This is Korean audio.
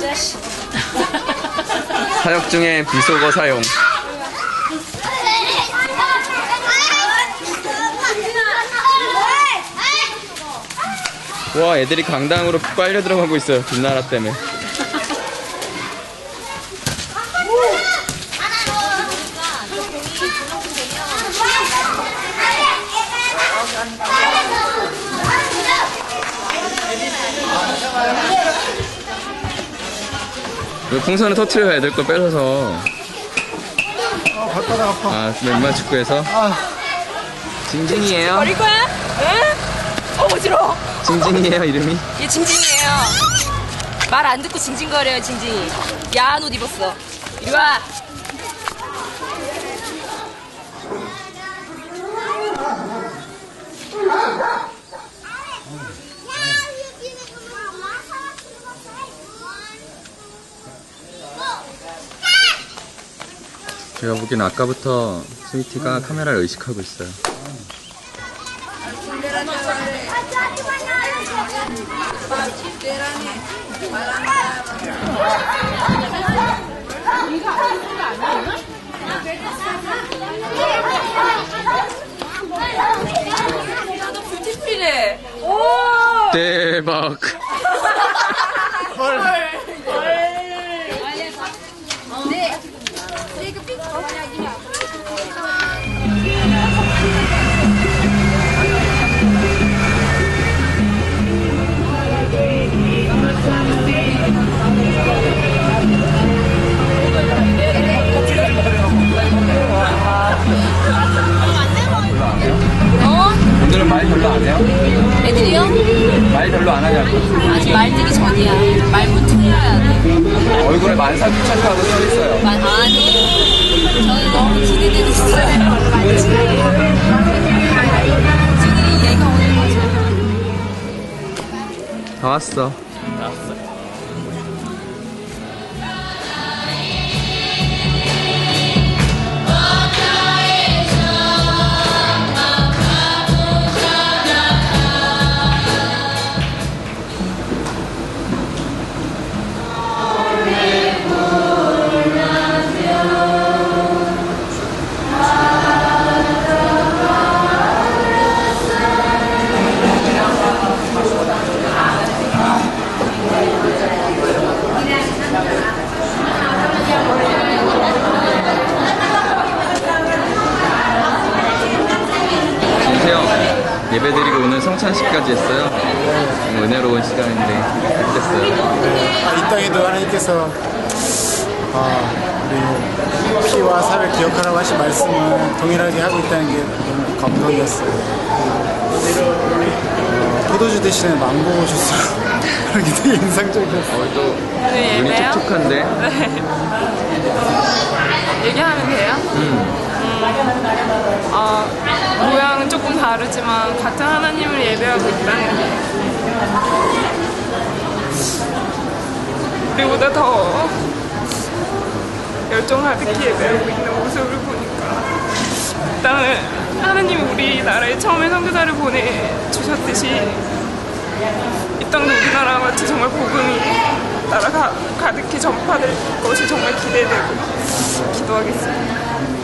네. 사역 중에 비속어 사용. 와 애들이 강당으로 빨려 들어가고 있어요 빛나라 때문에. 풍선을 터트려야 될거 뺏어서. 아, 발바닥 아파. 아, 웬만 축구에서. 아, 징징이에요. 버릴 거야? 응? 어, 어지러워. 징징이에요, 이름이. 얘 징징이에요. 말 안 듣고 징징거려요, 징징이. 야한 옷 입었어. 이리 와. 제가 보기엔 아까부터 스위티가 카메라를 의식하고 있어요. 오! 대박. 어? 말 별로 안 해요? 애들이요? 말 별로 안 하냐고. 아직 말 되기 전이야. 말문 틀려야 돼. 얼굴에 만사부천사하고 써 있어요. 말, 아니. 저는 너무 기대되고 있어요. 지금 얘가 오는 거죠. 다 왔어. 김세영 예배 드리고 오늘 성찬식까지 했어요. 너무 은혜로운 시간인데 어땠어요? 아, 이 땅에도 하나님께서 아, 우리 피와 살을 기억하라고 하신 말씀을 동일하게 하고 있다는 게 너무 감동이었어요. 어, 포도주 대신에 망고 주스로 그런 게 되게 인상적이었어요. 오늘 또 눈이 예배요? 촉촉한데 얘기하면 돼요? 음, 어, 모양은 조금 다르지만 같은 하나님을 예배하고 있다는 게 우리보다 더 열정 가득히 예배하고 있는 모습을 보니까 일단은 하나님이 우리나라에 처음에 선교사를 보내주셨듯이 이 땅도 우리나라와 같이 정말 복음이 나라 가, 가득히 전파될 것이 정말 기대되고 기도하겠습니다.